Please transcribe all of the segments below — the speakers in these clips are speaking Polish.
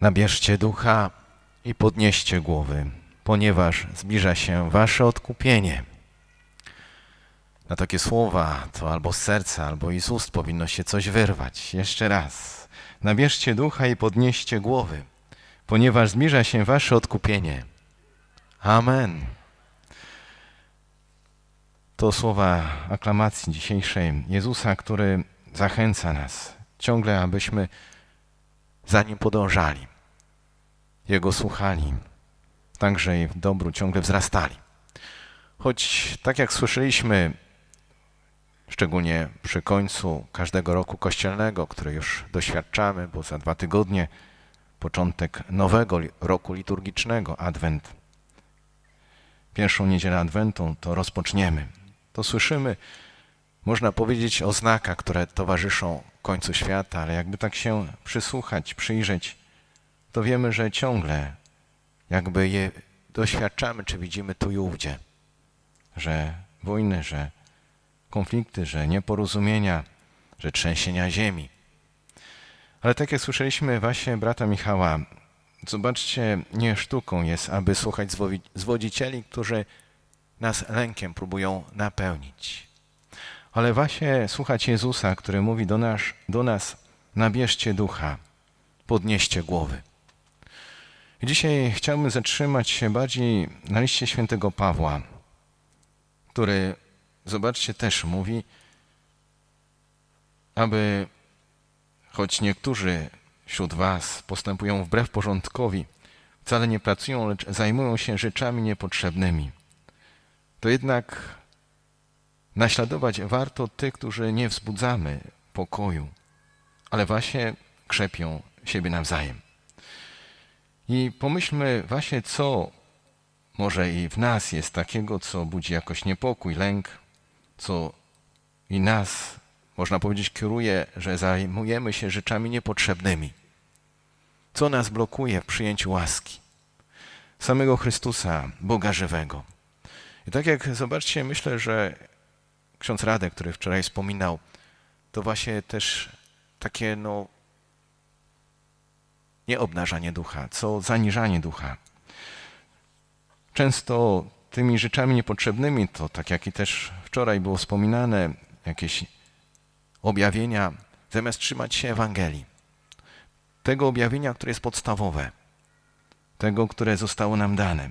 Nabierzcie ducha i podnieście głowy, ponieważ zbliża się wasze odkupienie. Na takie słowa to albo z serca, albo i z ust powinno się coś wyrwać. Jeszcze raz. Nabierzcie ducha i podnieście głowy, ponieważ zbliża się wasze odkupienie. Amen. To słowa aklamacji dzisiejszej Jezusa, który zachęca nas ciągle, abyśmy za Nim podążali. Jego słuchali, także i w dobru ciągle wzrastali. Choć tak jak słyszeliśmy, szczególnie przy końcu każdego roku kościelnego, który już doświadczamy, bo za dwa tygodnie początek nowego roku liturgicznego, Adwent. Pierwszą niedzielę Adwentu to rozpoczniemy. To słyszymy, można powiedzieć, o znakach, które towarzyszą końcu świata, ale jakby tak się przysłuchać, przyjrzeć, to wiemy, że ciągle jakby je doświadczamy, czy widzimy tu i ówdzie, że wojny, że konflikty, że nieporozumienia, że trzęsienia ziemi. Ale tak jak słyszeliśmy właśnie brata Michała, zobaczcie, nie sztuką jest, aby słuchać zwodzicieli, którzy nas lękiem próbują napełnić. Ale właśnie słuchać Jezusa, który mówi do nas, do nas nabierzcie ducha, podnieście głowy. Dzisiaj chciałbym zatrzymać się bardziej na liście świętego Pawła, który, zobaczcie, też mówi, aby choć niektórzy wśród was postępują wbrew porządkowi, wcale nie pracują, lecz zajmują się rzeczami niepotrzebnymi, to jednak naśladować warto tych, którzy nie wzbudzamy pokoju, ale właśnie krzepią siebie nawzajem. I pomyślmy właśnie, co może i w nas jest takiego, co budzi jakoś niepokój, lęk, co i nas, można powiedzieć, kieruje, że zajmujemy się rzeczami niepotrzebnymi. Co nas blokuje w przyjęciu łaski? Samego Chrystusa, Boga żywego. I tak jak zobaczcie, myślę, że ksiądz Radek, który wczoraj wspominał, to właśnie też takie no nie obnażanie ducha, co zaniżanie ducha. Często tymi rzeczami niepotrzebnymi, to tak jak i też wczoraj było wspominane, jakieś objawienia, zamiast trzymać się Ewangelii, tego objawienia, które jest podstawowe, tego, które zostało nam dane,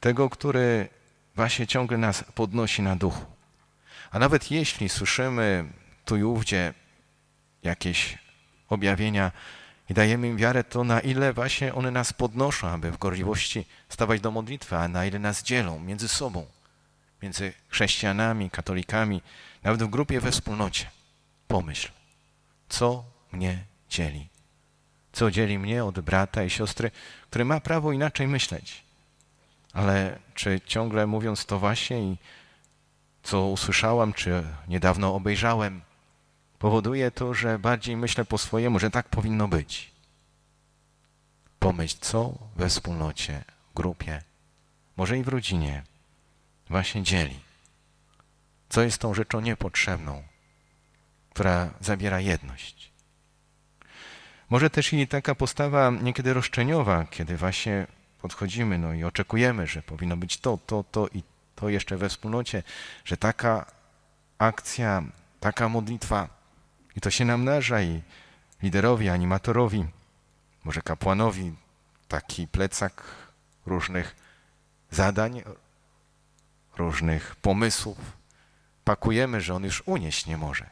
tego, który właśnie ciągle nas podnosi na duchu. A nawet jeśli słyszymy tu i ówdzie jakieś objawienia i dajemy im wiarę, to na ile właśnie one nas podnoszą, aby w gorliwości stawać do modlitwy, a na ile nas dzielą między sobą, między chrześcijanami, katolikami, nawet w grupie, we wspólnocie. Pomyśl, co mnie dzieli? Co dzieli mnie od brata i siostry, który ma prawo inaczej myśleć? Ale czy ciągle mówiąc to właśnie i co usłyszałam, czy niedawno obejrzałem, powoduje to, że bardziej myślę po swojemu, że tak powinno być. Pomyśl, co we wspólnocie, grupie, może i w rodzinie właśnie dzieli. Co jest tą rzeczą niepotrzebną, która zabiera jedność. Może też i taka postawa niekiedy roszczeniowa, kiedy właśnie podchodzimy no i oczekujemy, że powinno być to, to, to i to jeszcze we wspólnocie, że taka akcja, taka modlitwa i to się namnaża i liderowi, animatorowi, może kapłanowi taki plecak różnych zadań, różnych pomysłów pakujemy, że on już unieść nie może.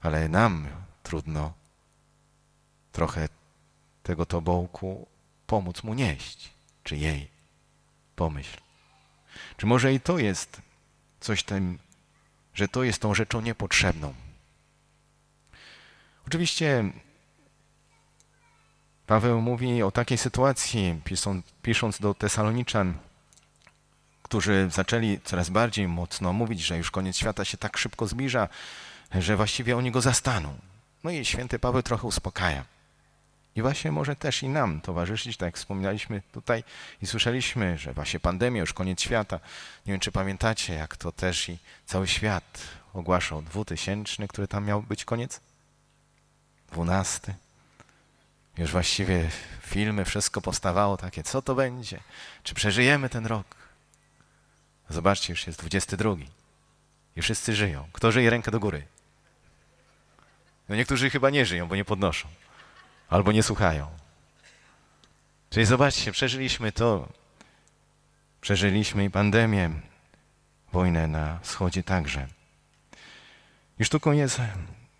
Ale nam trudno trochę tego tobołku pomóc mu nieść, czy jej. Pomyśl. Czy może i to jest coś tym, że to jest tą rzeczą niepotrzebną? Oczywiście Paweł mówi o takiej sytuacji, pisząc, pisząc do Tesaloniczan, którzy zaczęli coraz bardziej mocno mówić, że już koniec świata się tak szybko zbliża, że właściwie oni go zastaną. No i święty Paweł trochę uspokaja. I właśnie może też i nam towarzyszyć, tak jak wspominaliśmy tutaj i słyszeliśmy, że właśnie pandemia, już koniec świata. Nie wiem, czy pamiętacie, jak to też i cały świat ogłaszał dwutysięczny, który tam miał być koniec? Dwunasty. Już właściwie filmy, wszystko powstawało takie, co to będzie? Czy przeżyjemy ten rok? Zobaczcie, już jest 22. I wszyscy żyją. Kto żyje, rękę do góry. No niektórzy chyba nie żyją, bo nie podnoszą. Albo nie słuchają. Czyli zobaczcie, przeżyliśmy to. Przeżyliśmy i pandemię, wojnę na wschodzie także. I sztuką jest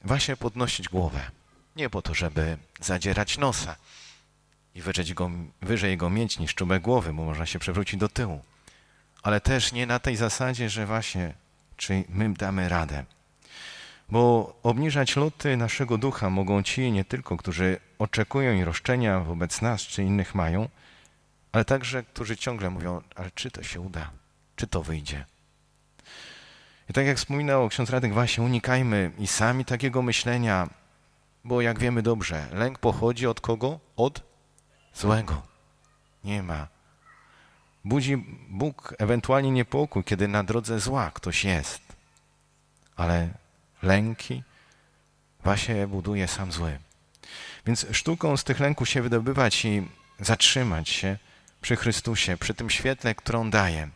właśnie podnosić głowę. Nie po to, żeby zadzierać nosa i wyżej go, wyżej go mieć niż czubek głowy, bo można się przewrócić do tyłu. Ale też nie na tej zasadzie, że właśnie, czy my damy radę. Bo obniżać loty naszego ducha mogą ci nie tylko, którzy oczekują i roszczenia wobec nas czy innych mają, ale także, którzy ciągle mówią, ale czy to się uda, czy to wyjdzie. I tak jak wspominał ksiądz Radek, właśnie unikajmy i sami takiego myślenia, bo jak wiemy dobrze, lęk pochodzi od kogo? Od złego. Nie ma. Budzi Bóg ewentualnie niepokój, kiedy na drodze zła ktoś jest. Ale lęki właśnie buduje sam zły. Więc sztuką z tych lęków się wydobywać i zatrzymać się przy Chrystusie, przy tym świetle, którą daje,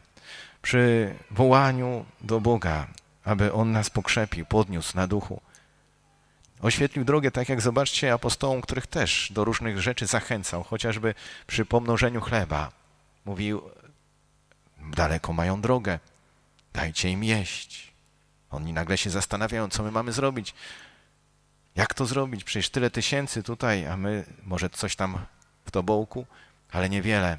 przy wołaniu do Boga, aby On nas pokrzepił, podniósł na duchu. Oświetlił drogę, tak jak zobaczcie, apostołom, których też do różnych rzeczy zachęcał, chociażby przy pomnożeniu chleba. Mówił, daleko mają drogę, dajcie im jeść. Oni nagle się zastanawiają, co my mamy zrobić. Jak to zrobić? Przecież tyle tysięcy tutaj, a my może coś tam w tobołku, ale niewiele.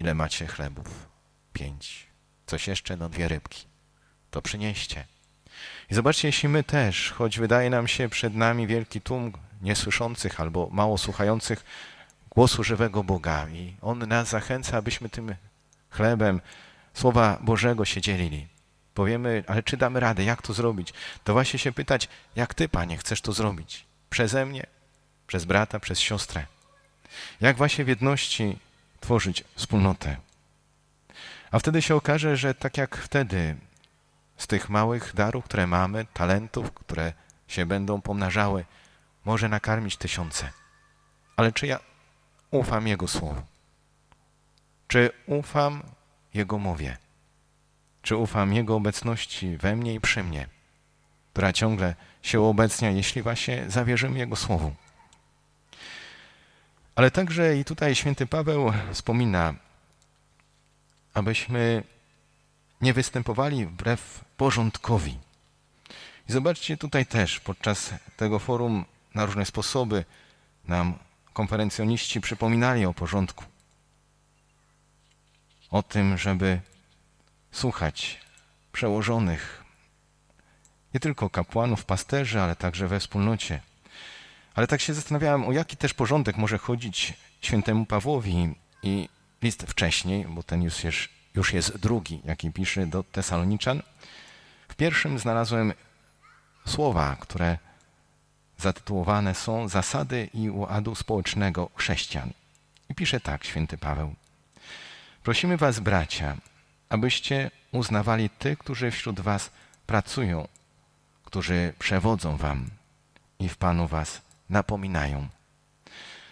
Ile macie chlebów? Pięć. Coś jeszcze? No dwie rybki. To przynieście. I zobaczcie, jeśli my też, choć wydaje nam się przed nami wielki tłum niesłyszących albo mało słuchających głosu żywego Boga i On nas zachęca, abyśmy tym chlebem Słowa Bożego się dzielili. Powiemy, ale czy damy radę, jak to zrobić? To właśnie się pytać, jak Ty, Panie, chcesz to zrobić? Przeze mnie, przez brata, przez siostrę. Jak właśnie w jedności tworzyć wspólnotę. A wtedy się okaże, że tak jak wtedy z tych małych darów, które mamy, talentów, które się będą pomnażały, może nakarmić tysiące. Ale czy ja ufam Jego słowu? Czy ufam Jego mowie? Czy ufam Jego obecności we mnie i przy mnie, która ciągle się uobecnia, jeśli właśnie zawierzymy Jego słowu? Ale także i tutaj święty Paweł wspomina, abyśmy nie występowali wbrew porządkowi. I zobaczcie tutaj też podczas tego forum na różne sposoby nam konferencjoniści przypominali o porządku. O tym, żeby słuchać przełożonych, nie tylko kapłanów, pasterzy, ale także we wspólnocie. Ale tak się zastanawiałem, o jaki też porządek może chodzić świętemu Pawłowi i list wcześniej, bo ten już jest, już jest drugi, jaki pisze do Tesaloniczan. W pierwszym znalazłem słowa, które zatytułowane są Zasady i ładu społecznego chrześcijan. I pisze tak święty Paweł. Prosimy was, bracia, abyście uznawali tych, którzy wśród was pracują, którzy przewodzą wam i w Panu was napominają.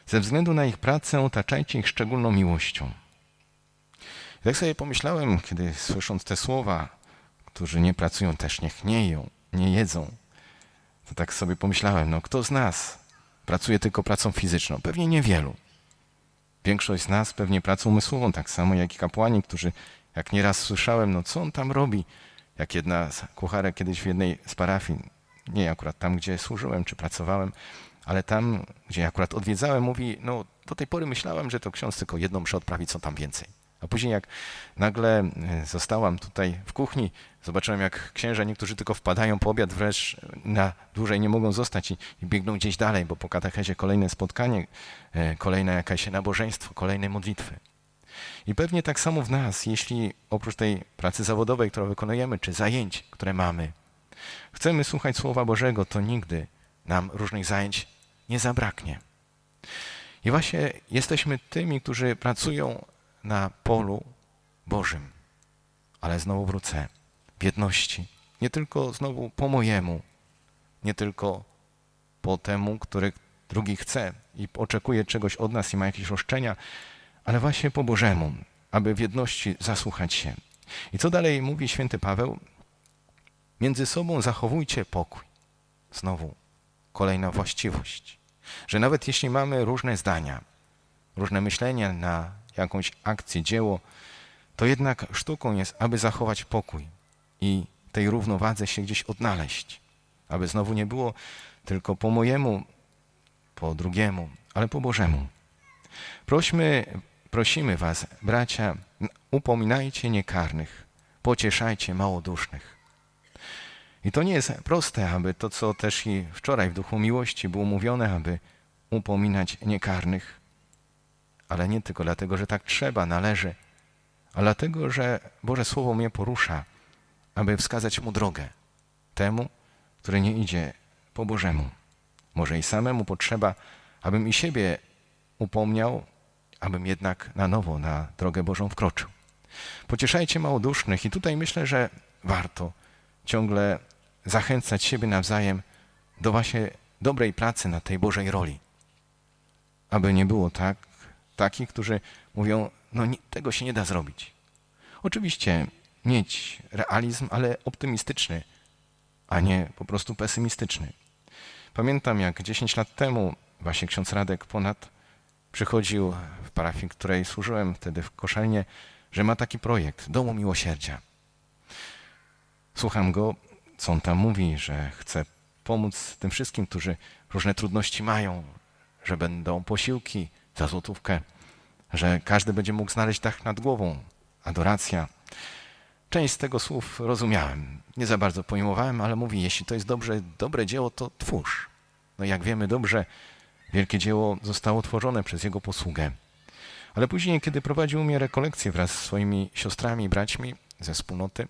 Ze względu na ich pracę otaczajcie ich szczególną miłością. Tak sobie pomyślałem, kiedy słysząc te słowa, którzy nie pracują, też niech nie ją, nie jedzą, to tak sobie pomyślałem, no kto z nas pracuje tylko pracą fizyczną? Pewnie niewielu. Większość z nas pewnie pracą umysłową, tak samo jak i kapłani, którzy, jak nieraz słyszałem, no co on tam robi? Jak jedna z kucharek kiedyś w jednej z parafii, nie akurat tam, gdzie służyłem czy pracowałem, ale tam, gdzie akurat odwiedzałem, mówi, no do tej pory myślałem, że to ksiądz tylko jedną mszę odprawi, co tam więcej. A później jak nagle e, zostałam tutaj w kuchni, zobaczyłem jak księża niektórzy tylko wpadają po obiad, wręcz na dłużej nie mogą zostać i, i biegną gdzieś dalej, bo po katechezie kolejne spotkanie, e, kolejne jakieś nabożeństwo, kolejne modlitwy. I pewnie tak samo w nas, jeśli oprócz tej pracy zawodowej, którą wykonujemy, czy zajęć, które mamy, chcemy słuchać Słowa Bożego, to nigdy nam różnych zajęć nie zabraknie. I właśnie jesteśmy tymi, którzy pracują na polu Bożym. Ale znowu wrócę w jedności. Nie tylko znowu po mojemu, nie tylko po temu, który drugi chce i oczekuje czegoś od nas i ma jakieś roszczenia, ale właśnie po Bożemu, aby w jedności zasłuchać się. I co dalej mówi święty Paweł? Między sobą zachowujcie pokój. Znowu kolejna właściwość, że nawet jeśli mamy różne zdania, różne myślenia na jakąś akcję, dzieło, to jednak sztuką jest, aby zachować pokój i tej równowadze się gdzieś odnaleźć, aby znowu nie było tylko po mojemu, po drugiemu, ale po Bożemu. Prośmy, prosimy Was, bracia, upominajcie niekarnych, pocieszajcie małodusznych. I to nie jest proste, aby to, co też i wczoraj w duchu miłości było mówione, aby upominać niekarnych, ale nie tylko dlatego, że tak trzeba, należy, ale dlatego, że Boże Słowo mnie porusza, aby wskazać mu drogę temu, który nie idzie po Bożemu. Może i samemu potrzeba, abym i siebie upomniał, abym jednak na nowo na drogę Bożą wkroczył. Pocieszajcie małodusznych i tutaj myślę, że warto ciągle zachęcać siebie nawzajem do właśnie dobrej pracy na tej Bożej roli. Aby nie było tak, takich, którzy mówią, no nie, tego się nie da zrobić. Oczywiście mieć realizm, ale optymistyczny, a nie po prostu pesymistyczny. Pamiętam, jak 10 lat temu właśnie ksiądz Radek Ponad przychodził w parafii, której służyłem wtedy w Koszelnie, że ma taki projekt Domu Miłosierdzia. Słucham go, co on tam mówi, że chce pomóc tym wszystkim, którzy różne trudności mają, że będą posiłki za złotówkę, że każdy będzie mógł znaleźć dach nad głową, adoracja. Część z tego słów rozumiałem, nie za bardzo pojmowałem, ale mówi, jeśli to jest dobrze, dobre dzieło, to twórz. No jak wiemy dobrze, wielkie dzieło zostało tworzone przez jego posługę. Ale później, kiedy prowadził mnie rekolekcję wraz z swoimi siostrami i braćmi ze wspólnoty,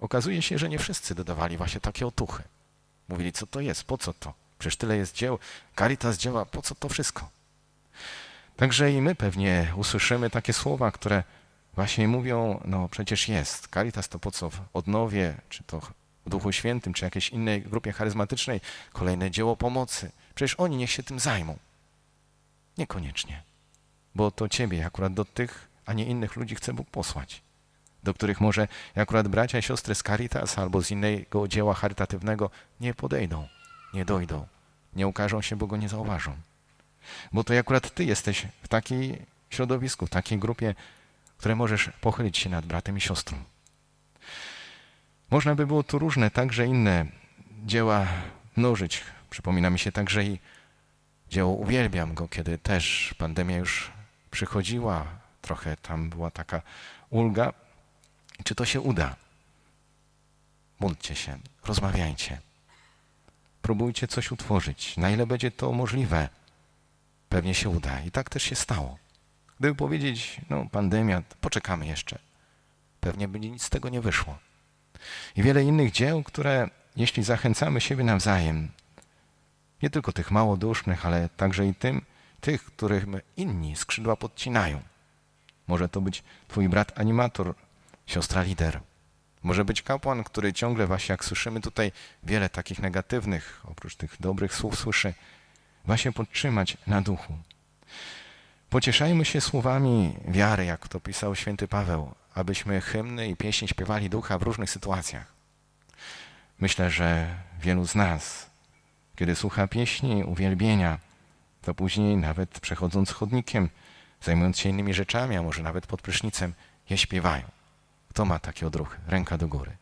okazuje się, że nie wszyscy dodawali właśnie takie otuchy. Mówili, co to jest, po co to? Przecież tyle jest dzieł, Caritas działa, po co to wszystko? Także i my pewnie usłyszymy takie słowa, które właśnie mówią, no przecież jest. Caritas to po co w odnowie, czy to w Duchu Świętym, czy jakiejś innej grupie charyzmatycznej, kolejne dzieło pomocy. Przecież oni niech się tym zajmą. Niekoniecznie. Bo to ciebie akurat do tych, a nie innych ludzi chce Bóg posłać. Do których może akurat bracia i siostry z Caritas albo z innego dzieła charytatywnego nie podejdą, nie dojdą, nie ukażą się, bo go nie zauważą. Bo to akurat ty jesteś w takiej środowisku, w takiej grupie, w której możesz pochylić się nad bratem i siostrą. Można by było tu różne, także inne dzieła mnożyć. Przypomina mi się także i dzieło Uwielbiam Go, kiedy też pandemia już przychodziła, trochę tam była taka ulga. Czy to się uda? Módlcie się, rozmawiajcie. Próbujcie coś utworzyć, na ile będzie to możliwe. Pewnie się uda. I tak też się stało. Gdyby powiedzieć, no pandemia, poczekamy jeszcze. Pewnie by nic z tego nie wyszło. I wiele innych dzieł, które jeśli zachęcamy siebie nawzajem, nie tylko tych małodusznych, ale także i tym, tych, których inni skrzydła podcinają. Może to być twój brat animator, siostra lider. Może być kapłan, który ciągle właśnie, jak słyszymy tutaj wiele takich negatywnych, oprócz tych dobrych słów słyszy, właśnie podtrzymać na duchu. Pocieszajmy się słowami wiary, jak to pisał święty Paweł, abyśmy hymny i pieśni śpiewali ducha w różnych sytuacjach. Myślę, że wielu z nas, kiedy słucha pieśni, uwielbienia, to później nawet przechodząc chodnikiem, zajmując się innymi rzeczami, a może nawet pod prysznicem, je śpiewają. Kto ma taki odruch? Ręka do góry.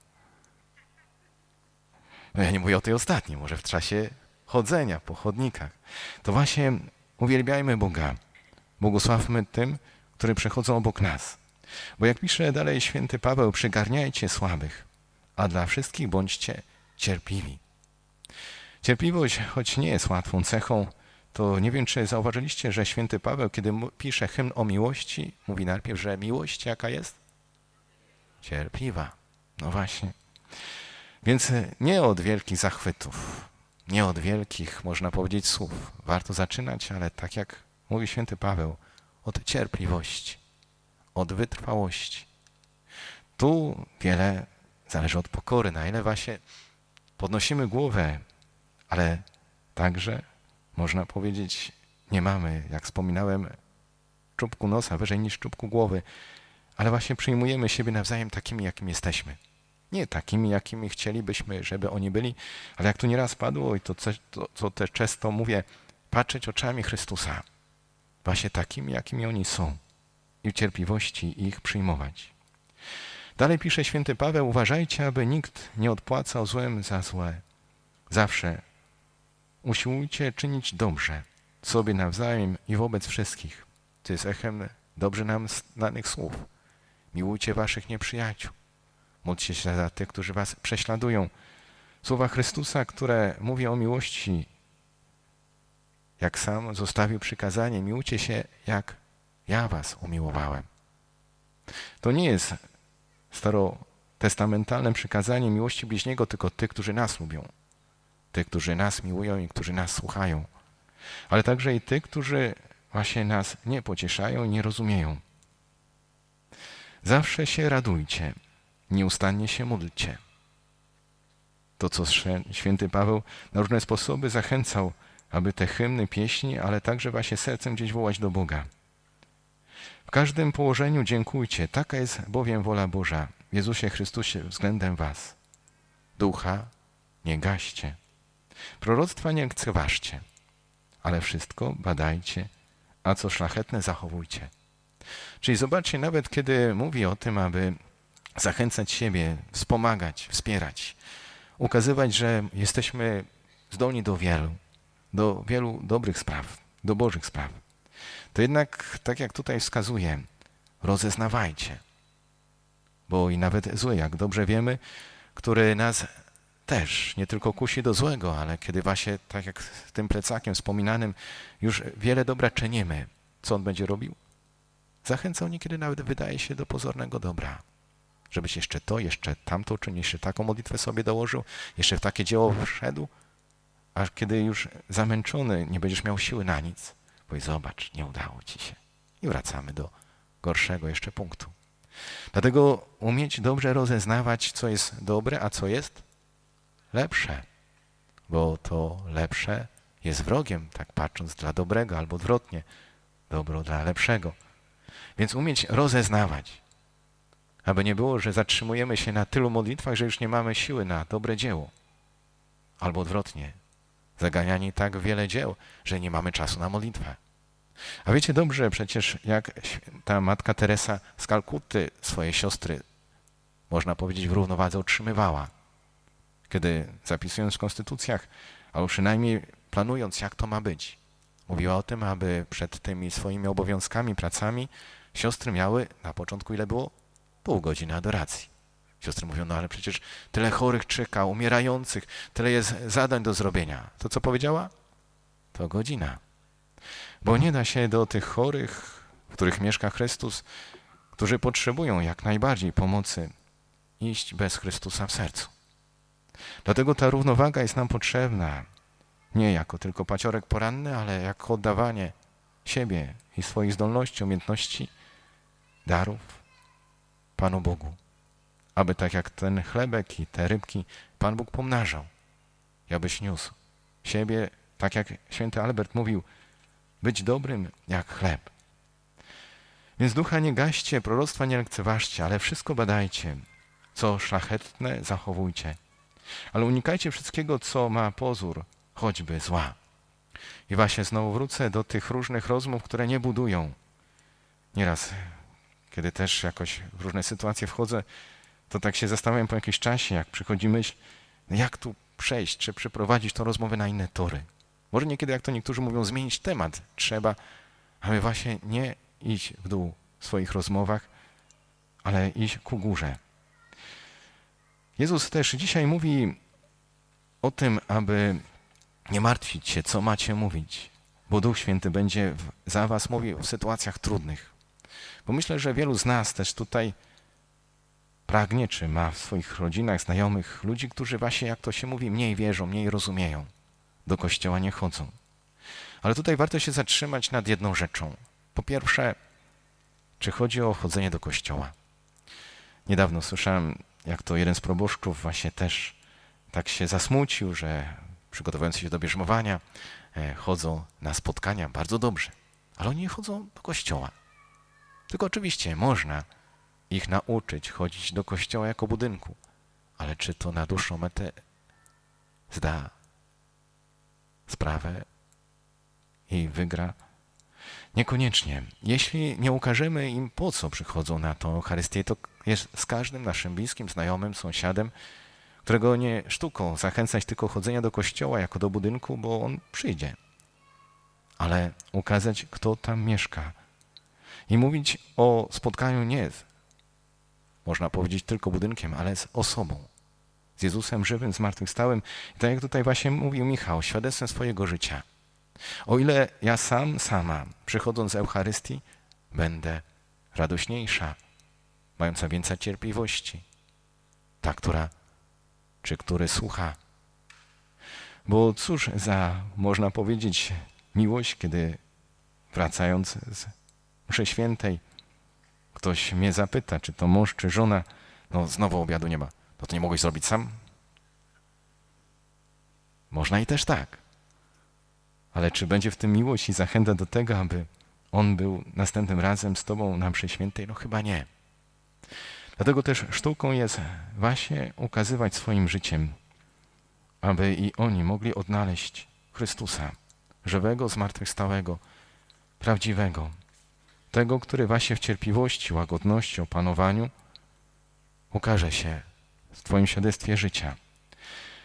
No ja nie mówię o tej ostatniej, może w czasie chodzenia po chodnikach. To właśnie uwielbiajmy Boga. Błogosławmy tym, którzy przechodzą obok nas. Bo jak pisze dalej święty Paweł, przygarniajcie słabych, a dla wszystkich bądźcie cierpliwi. Cierpliwość, choć nie jest łatwą cechą, to nie wiem, czy zauważyliście, że święty Paweł, kiedy pisze hymn o miłości, mówi najpierw, że miłość jaka jest? Cierpliwa. No właśnie. Więc nie od wielkich zachwytów, nie od wielkich, można powiedzieć, słów. Warto zaczynać, ale tak jak mówi święty Paweł, od cierpliwości, od wytrwałości. Tu wiele zależy od pokory, na ile właśnie podnosimy głowę, ale także można powiedzieć, nie mamy, jak wspominałem, czubku nosa wyżej niż czubku głowy, ale właśnie przyjmujemy siebie nawzajem takimi, jakimi jesteśmy. Nie takimi, jakimi chcielibyśmy, żeby oni byli, ale jak tu nieraz padło i to, co, to, co też często mówię, patrzeć oczami Chrystusa. Właśnie takimi, jakimi oni są. I w cierpliwości ich przyjmować. Dalej pisze święty Paweł, uważajcie, aby nikt nie odpłacał złem za złe. Zawsze usiłujcie czynić dobrze sobie nawzajem i wobec wszystkich. To jest echem dobrze nam znanych słów. Miłujcie waszych nieprzyjaciół. Módlcie się za tych, którzy was prześladują. Słowa Chrystusa, które mówi o miłości, jak sam zostawił przykazanie, miłujcie się, jak ja was umiłowałem. To nie jest starotestamentalne przykazanie miłości bliźniego, tylko tych, którzy nas lubią, tych, którzy nas miłują i którzy nas słuchają, ale także i tych, którzy właśnie nas nie pocieszają i nie rozumieją. Zawsze się radujcie, nieustannie się módlcie. To, co święty Paweł na różne sposoby zachęcał, aby te hymny, pieśni, ale także właśnie sercem gdzieś wołać do Boga. W każdym położeniu dziękujcie, taka jest bowiem wola Boża Jezusie Chrystusie względem was. Ducha nie gaście, proroctwa nie lekceważcie, ale wszystko badajcie, a co szlachetne zachowujcie. Czyli zobaczcie, nawet kiedy mówi o tym, aby zachęcać siebie, wspomagać, wspierać, ukazywać, że jesteśmy zdolni do wielu, do wielu dobrych spraw, do Bożych spraw, to jednak, tak jak tutaj wskazuje, rozeznawajcie. Bo i nawet zły, jak dobrze wiemy, który nas też nie tylko kusi do złego, ale kiedy właśnie, tak jak z tym plecakiem wspominanym, już wiele dobra czynimy, co on będzie robił? Zachęcał niekiedy nawet, wydaje się, do pozornego dobra. Żebyś jeszcze to, jeszcze tamto czynił, jeszcze taką modlitwę sobie dołożył, jeszcze w takie dzieło wszedł, aż kiedy już zamęczony, nie będziesz miał siły na nic, powiedz, zobacz, nie udało ci się. I wracamy do gorszego jeszcze punktu. Dlatego umieć dobrze rozeznawać, co jest dobre, a co jest lepsze. Bo to lepsze jest wrogiem, tak patrząc dla dobrego, albo odwrotnie, dobro dla lepszego. Więc umieć rozeznawać, aby nie było, że zatrzymujemy się na tylu modlitwach, że już nie mamy siły na dobre dzieło. Albo odwrotnie, zaganiani tak wiele dzieł, że nie mamy czasu na modlitwę. A wiecie dobrze przecież, jak ta matka Teresa z Kalkuty swoje siostry, można powiedzieć, w równowadze utrzymywała. Kiedy zapisując w konstytucjach, albo przynajmniej planując, jak to ma być, mówiła o tym, aby przed tymi swoimi obowiązkami, pracami siostry miały na początku ile było? Pół godziny adoracji. Siostry mówią, no ale przecież tyle chorych czeka, umierających, tyle jest zadań do zrobienia. To co powiedziała? To godzina. Bo nie da się do tych chorych, w których mieszka Chrystus, którzy potrzebują jak najbardziej pomocy, iść bez Chrystusa w sercu. Dlatego ta równowaga jest nam potrzebna, nie jako tylko paciorek poranny, ale jako oddawanie siebie i swoich zdolności, umiejętności, darów Panu Bogu aby tak jak ten chlebek i te rybki Pan Bóg pomnażał i abyś niósł siebie, tak jak święty Albert mówił, być dobrym jak chleb. Więc ducha nie gaście, proroctwa nie lekceważcie, ale wszystko badajcie, co szlachetne zachowujcie. Ale unikajcie wszystkiego, co ma pozór, choćby zła. I właśnie znowu wrócę do tych różnych rozmów, które nie budują. Nieraz, kiedy też jakoś w różne sytuacje wchodzę, to tak się zastanawiam po jakimś czasie, jak przychodzi myśl, no jak tu przejść, czy przeprowadzić tę rozmowę na inne tory. Może niekiedy, jak to niektórzy mówią, zmienić temat. Trzeba, aby właśnie nie iść w dół w swoich rozmowach, ale iść ku górze. Jezus też dzisiaj mówi o tym, aby nie martwić się, co macie mówić, bo Duch Święty będzie za was mówił w sytuacjach trudnych. Bo myślę, że wielu z nas też tutaj pragnie, czy ma w swoich rodzinach, znajomych ludzi, którzy właśnie, jak to się mówi, mniej wierzą, mniej rozumieją, do kościoła nie chodzą. Ale tutaj warto się zatrzymać nad jedną rzeczą. Po pierwsze, czy chodzi o chodzenie do kościoła? Niedawno słyszałem, jak to jeden z proboszczów właśnie też tak się zasmucił, że przygotowując się do bierzmowania, e, chodzą na spotkania bardzo dobrze, ale oni nie chodzą do kościoła. Tylko oczywiście można ich nauczyć chodzić do kościoła jako budynku, ale czy to na dłuższą metę zda sprawę i wygra? Niekoniecznie. Jeśli nie ukażemy im, po co przychodzą na tą Eucharystię, to jest z każdym naszym bliskim, znajomym, sąsiadem, którego nie sztuką zachęcać tylko chodzenia do kościoła jako do budynku, bo on przyjdzie. Ale ukazać, kto tam mieszka. I mówić o spotkaniu nie z, można powiedzieć, tylko budynkiem, ale z osobą. Z Jezusem żywym, zmartwychwstałym. I tak jak tutaj właśnie mówił Michał, świadectwem swojego życia. O ile ja sam, sama, przychodząc z Eucharystii, będę radośniejsza, mająca więcej cierpliwości, ta, która czy który słucha. Bo cóż za, można powiedzieć, miłość, kiedy wracając z mszy świętej, ktoś mnie zapyta, czy to mąż, czy żona, no znowu obiadu nie ma, no to nie mogłeś zrobić sam? Można i też tak. Ale czy będzie w tym miłość i zachęta do tego, aby on był następnym razem z Tobą na mszy świętej? No chyba nie. Dlatego też sztuką jest właśnie ukazywać swoim życiem, aby i oni mogli odnaleźć Chrystusa, żywego, zmartwychwstałego, prawdziwego, tego, który właśnie w cierpliwości, łagodności, opanowaniu ukaże się w Twoim świadectwie życia.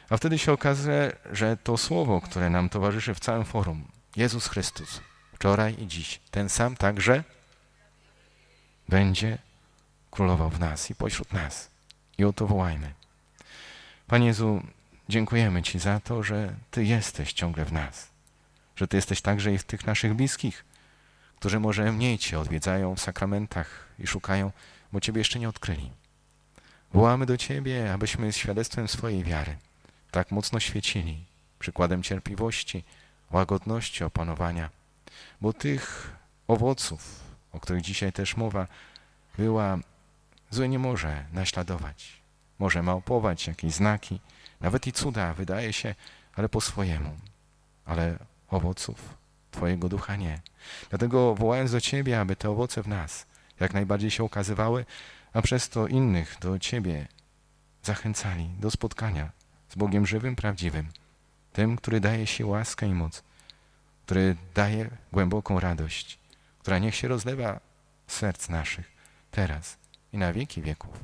A wtedy się okaże, że to słowo, które nam towarzyszy w całym forum, Jezus Chrystus, wczoraj i dziś, ten sam także będzie królował w nas i pośród nas. I o to wołajmy. Panie Jezu, dziękujemy Ci za to, że Ty jesteś ciągle w nas, że Ty jesteś także i w tych naszych bliskich, którzy może mniej Cię odwiedzają w sakramentach i szukają, bo Ciebie jeszcze nie odkryli. Wołamy do Ciebie, abyśmy świadectwem swojej wiary tak mocno świecili, przykładem cierpliwości, łagodności, opanowania, bo tych owoców, o których dzisiaj też mowa, była Zły nie może naśladować. Może małpować jakieś znaki, nawet i cuda, wydaje się, ale po swojemu. Ale owoców Twojego ducha nie. Dlatego wołając do Ciebie, aby te owoce w nas jak najbardziej się ukazywały, a przez to innych do Ciebie zachęcali do spotkania z Bogiem żywym, prawdziwym, tym, który daje się łaskę i moc, który daje głęboką radość, która niech się rozlewa serc naszych teraz i na wieki wieków.